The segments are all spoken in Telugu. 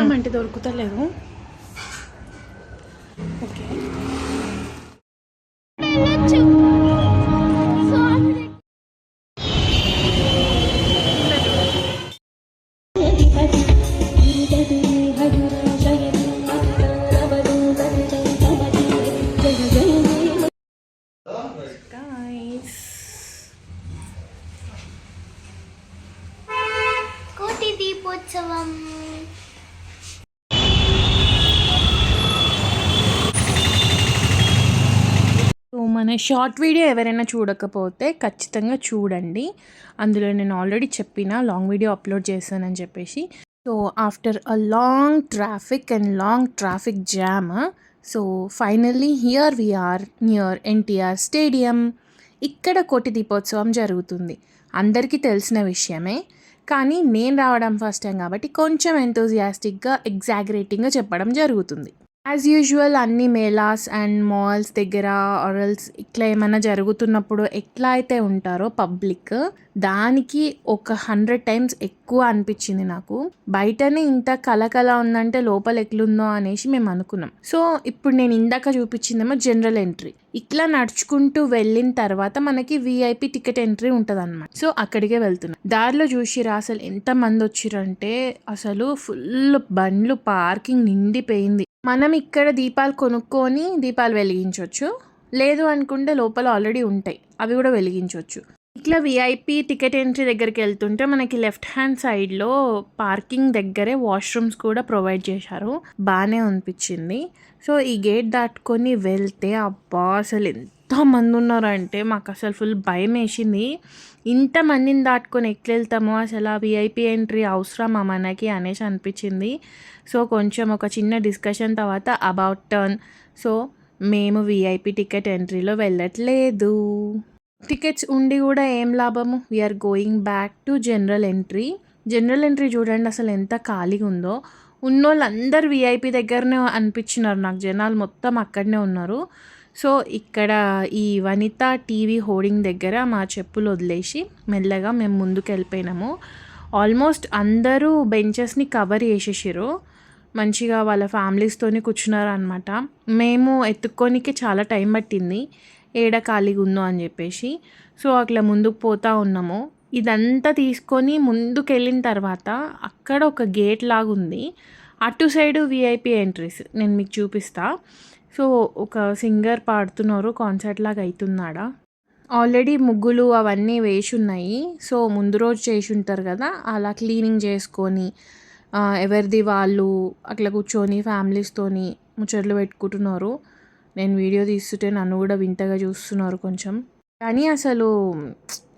పెట్టామంటే దొరుకుతలేదు. ఓకే. కోటి దీపోత్సవం. మన షార్ట్ వీడియో ఎవరైనా చూడకపోతే ఖచ్చితంగా చూడండి. అందులో నేను ఆల్రెడీ చెప్పిన లాంగ్ వీడియో అప్లోడ్ చేశానని చెప్పేసి. So after a long traffic and long traffic jam so finally here we are near NTR stadium. ఇక్కడ కోటి దీపోత్సవం జరుగుతుంది. అందరికీ తెలిసిన విషయమే. కానీ నేను రావడం ఫస్ట్ టైం కాబట్టి కొంచెం ఎంతోజియాస్టిక్గా ఎగ్జాగరేటింగ్గా చెప్పడం జరుగుతుంది. యాజ్ యూజువల్ అన్ని మేళాస్ అండ్ మాల్స్ దగ్గర ఆరల్స్ ఇట్లా ఏమైనా జరుగుతున్నప్పుడు ఎట్లా అయితే ఉంటారో పబ్లిక్ దానికి ఒక హండ్రెడ్ టైమ్స్ ఎక్కువ అనిపించింది నాకు. బయటనే ఇంత కలకల ఉందంటే లోపల ఎట్లుందో అనేసి మేము అనుకున్నాం. సో ఇప్పుడు నేను ఇందాక చూపించిందేమో జనరల్ ఎంట్రీ ఇట్లా నడుచుకుంటూ వెళ్ళిన తర్వాత మనకి విఐపి టికెట్ ఎంట్రీ ఉంటుంది అనమాట సో అక్కడికే వెళ్తున్నాం. దారిలో చూసిరా అసలు ఎంత మంది వచ్చిరంటే అసలు ఫుల్ బండ్లు పార్కింగ్ నిండిపోయింది. మనం ఇక్కడ దీపాలు కొనుక్కొని దీపాలు వెలిగించవచ్చు లేదు అనుకుంటే లోపల ఆల్రెడీ ఉంటాయి. అవి కూడా వెలిగించవచ్చు ఇట్లా విఐపి టికెట్ ఎంట్రీ దగ్గరికి వెళ్తుంటే మనకి లెఫ్ట్ హ్యాండ్ సైడ్లో పార్కింగ్ దగ్గరే వాష్రూమ్స్ కూడా ప్రొవైడ్ చేశారు. బాగానే అనిపించింది. సో ఈ గేట్ దాటుకొని వెళ్తే అబ్బా అసలు ఎంత మంది ఉన్నారంటే మాకు అసలు ఫుల్ భయం వేసింది. ఇంతమందిని దాటుకొని ఎట్లా వెళ్తామో అసలు ఆ విఐపి ఎంట్రీ అవసరమా మనకి అనేసి అనిపించింది. సో కొంచెం ఒక చిన్న డిస్కషన్ తర్వాత అబౌట్ టర్న్. సో మేము విఐపి టికెట్ ఎంట్రీలో వెళ్ళట్లేదు. టికెట్స్ ఉండి కూడా ఏం లాభము? We are going back to general entry general entry చూడండి అసలు ఎంత ఖాళీగా ఉందో. ఉన్నోళ్ళందరూ విఐపి దగ్గరనే అనిపించినారు నాకు. జనాలు మొత్తం అక్కడనే ఉన్నారు. సో ఇక్కడ ఈ వనిత టీవీ హోర్డింగ్ దగ్గర మా చెప్పులు వదిలేసి మెల్లగా మేము ముందుకు వెళ్ళిపోయినాము ఆల్మోస్ట్ అందరూ బెంచెస్ని కవర్ చేసేసారు మంచిగా వాళ్ళ ఫ్యామిలీస్తోనే కూర్చున్నారు అనమాట మేము ఎత్తుక్కోనికి చాలా టైం పట్టింది. ఏడ ఖాళీగా ఉందో అని చెప్పేసి. సో అట్లా ముందుకు పోతా ఉన్నాము. ఇదంతా తీసుకొని ముందుకు వెళ్ళిన తర్వాత అక్కడ ఒక గేట్ లాగా ఉంది. అటు సైడు విఐపి ఎంట్రీస్ నేను మీకు చూపిస్తా. సో ఒక సింగర్ పాడుతున్నారు కాన్సర్ట్ లాగా అవుతున్నాడా. ఆల్రెడీ ముగ్గులు అవన్నీ వేసి ఉన్నాయి. సో ముందు రోజు చేసి ఉంటారు కదా అలా క్లీనింగ్ చేసుకొని ఎవరిది వాళ్ళు అట్లా కూర్చొని ఫ్యామిలీస్తోని ముచ్చట్లు పెట్టుకుంటున్నారు. నేను వీడియో తీస్తుంటే నన్ను కూడా వింతగా చూస్తున్నారు కొంచెం. కానీ అసలు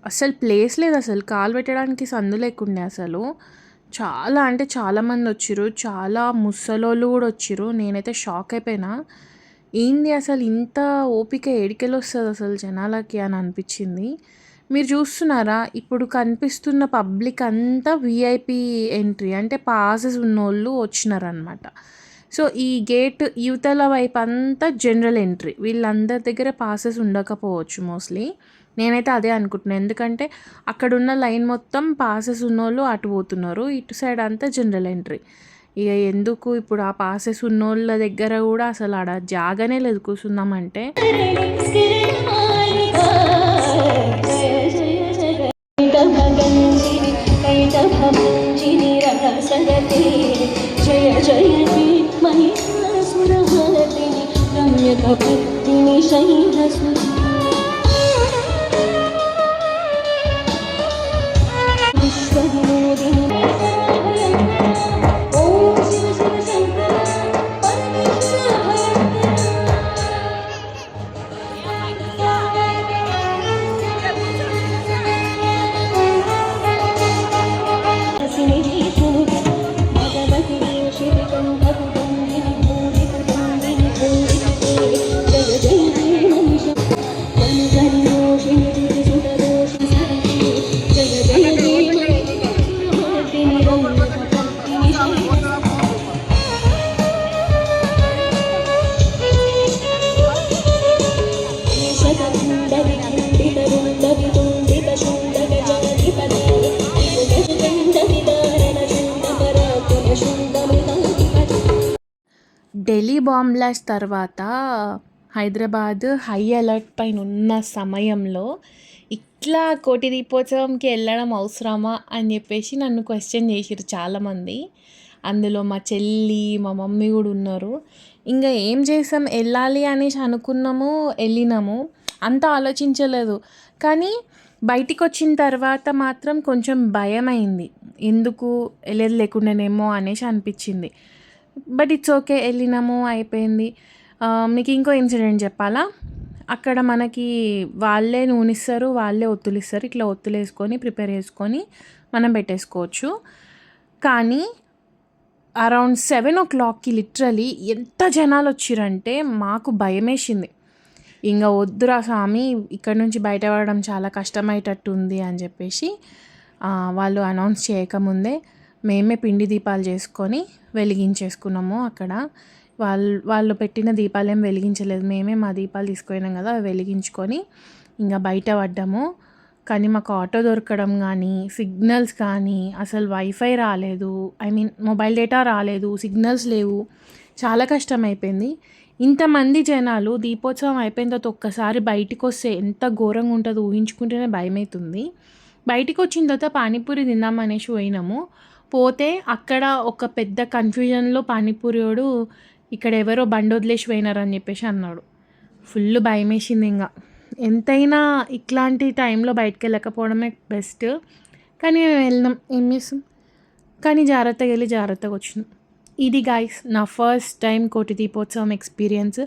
అసలు ప్లేస్ లేదు అసలు. కాలు పెట్టడానికి సందు లేకుండే అసలు. చాలా అంటే చాలామంది వచ్చిర్రు. చాలా ముసలోళ్ళు కూడా వచ్చిర్రు. నేనైతే షాక్ అయిపోయినా. ఏంది అసలు ఇంత ఓపిక ఏడికెళ్ళి వస్తుంది అసలు జనాలకి అని అనిపించింది. మీరు చూస్తున్నారా? ఇప్పుడు కనిపిస్తున్న పబ్లిక్ అంతా విఐపి ఎంట్రీ అంటే పాసెస్ ఉన్నోళ్ళు వచ్చినారనమాట సో ఈ గేట్ యువతల వైపు అంతా జనరల్ ఎంట్రీ వీళ్ళందరి దగ్గర పాసెస్ ఉండకపోవచ్చు మోస్ట్లీ నేనైతే అదే అనుకుంటున్నాను ఎందుకంటే అక్కడ ఉన్న లైన్ మొత్తం పాసెస్ ఉన్నోళ్ళు అటు పోతున్నారు ఇటు సైడ్ అంతా జనరల్ ఎంట్రీ ఇక ఎందుకు ఇప్పుడు ఆ పాసెస్ ఉన్నోళ్ళ దగ్గర కూడా అసలు ఆడ జాగానే లేదు కూర్చుందామంటే 谁来诉？ఢిల్లీ బాంబ్ బ్లాస్ట్ తర్వాత హైదరాబాద్ హై అలర్ట్ పైన ఉన్న సమయంలో ఇట్లా కోటి దీపోత్సవంకి వెళ్ళడం అవసరమా అని చెప్పేసి నన్ను క్వశ్చన్ చేసిరు చాలామంది. అందులో మా చెల్లి మా మమ్మీ కూడా ఉన్నారు. ఇంకా ఏం చేసాం? వెళ్ళాలి అనేసి అనుకున్నాము వెళ్ళినాము. అంత ఆలోచించలేదు. కానీ బయటికి వచ్చిన తర్వాత మాత్రం కొంచెం భయం అయింది ఎందుకు వెళ్ళేది లేకుండానేమో అనేసి అనిపించింది. బట్ ఇట్స్ ఓకే వెళ్ళినాము అయిపోయింది. మీకు ఇంకో ఇన్సిడెంట్ చెప్పాలా? అక్కడ మనకి వాళ్ళే నూనెస్తారు వాళ్ళే ఒత్తులు ఇస్తారు ఇట్లా ఒత్తులు వేసుకొని ప్రిపేర్ చేసుకొని మనం పెట్టేసుకోవచ్చు. కానీ అరౌండ్ సెవెన్ ఓ క్లాక్కి లిటరలీ ఎంత జనాలు వచ్చిరంటే మాకు భయమేసింది. ఇంకా వద్దురా స్వామి ఇక్కడ నుంచి బయట పడడం చాలా కష్టమయ్యేటట్టు ఉంది అని చెప్పేసి వాళ్ళు అనౌన్స్ చేయకముందే మేమే పిండి దీపాలు చేసుకొని వెలిగించేసుకున్నాము అక్కడ. వాళ్ళు వాళ్ళు పెట్టిన దీపాలు ఏం వెలిగించలేదు. మేమే మా దీపాలు తీసుకుపోయినాం కదా అవి వెలిగించుకొని ఇంకా బయట పడ్డాము. కానీ మాకు ఆటో దొరకడం కానీ సిగ్నల్స్ కానీ అసలు వైఫై రాలేదు. ఐ మీన్ మొబైల్ డేటా రాలేదు సిగ్నల్స్ లేవు. చాలా కష్టం అయిపోయింది ఇంతమంది జనాలు దీపోత్సవం అయిపోయిన తర్వాత ఒక్కసారి బయటకు వస్తే ఎంత ఘోరంగా ఉంటుందో ఊహించుకుంటేనే భయమవుతుంది బయటకు వచ్చిన తర్వాత పానీపూరి తిందామనేసి పోయినాము. పోతే అక్కడ ఒక పెద్ద కన్ఫ్యూజన్లో పానీపూరియోడు ఇక్కడ ఎవరో బండి వదిలేసి పోయినారని చెప్పేసి అన్నాడు. ఫుల్ భయం వేసింది ఇంకా ఎంతైనా ఇట్లాంటి టైంలో బయటకు వెళ్ళకపోవడమే బెస్ట్. కానీ మేము వెళ్ళినాం ఏం చేస్తాం? కానీ జాగ్రత్తగా వెళ్ళి జాగ్రత్తగా వచ్చినాం ఇది గాయస్ నా ఫస్ట్ టైం కోటి దీపోత్సవం ఎక్స్పీరియన్స్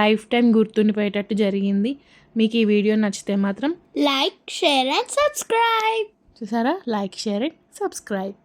లైఫ్ టైం గుర్తుండిపోయేటట్టు జరిగింది. మీకు ఈ వీడియో నచ్చితే మాత్రం లైక్ షేర్ అండ్ సబ్స్క్రైబ్ చూసారా? Like share and subscribe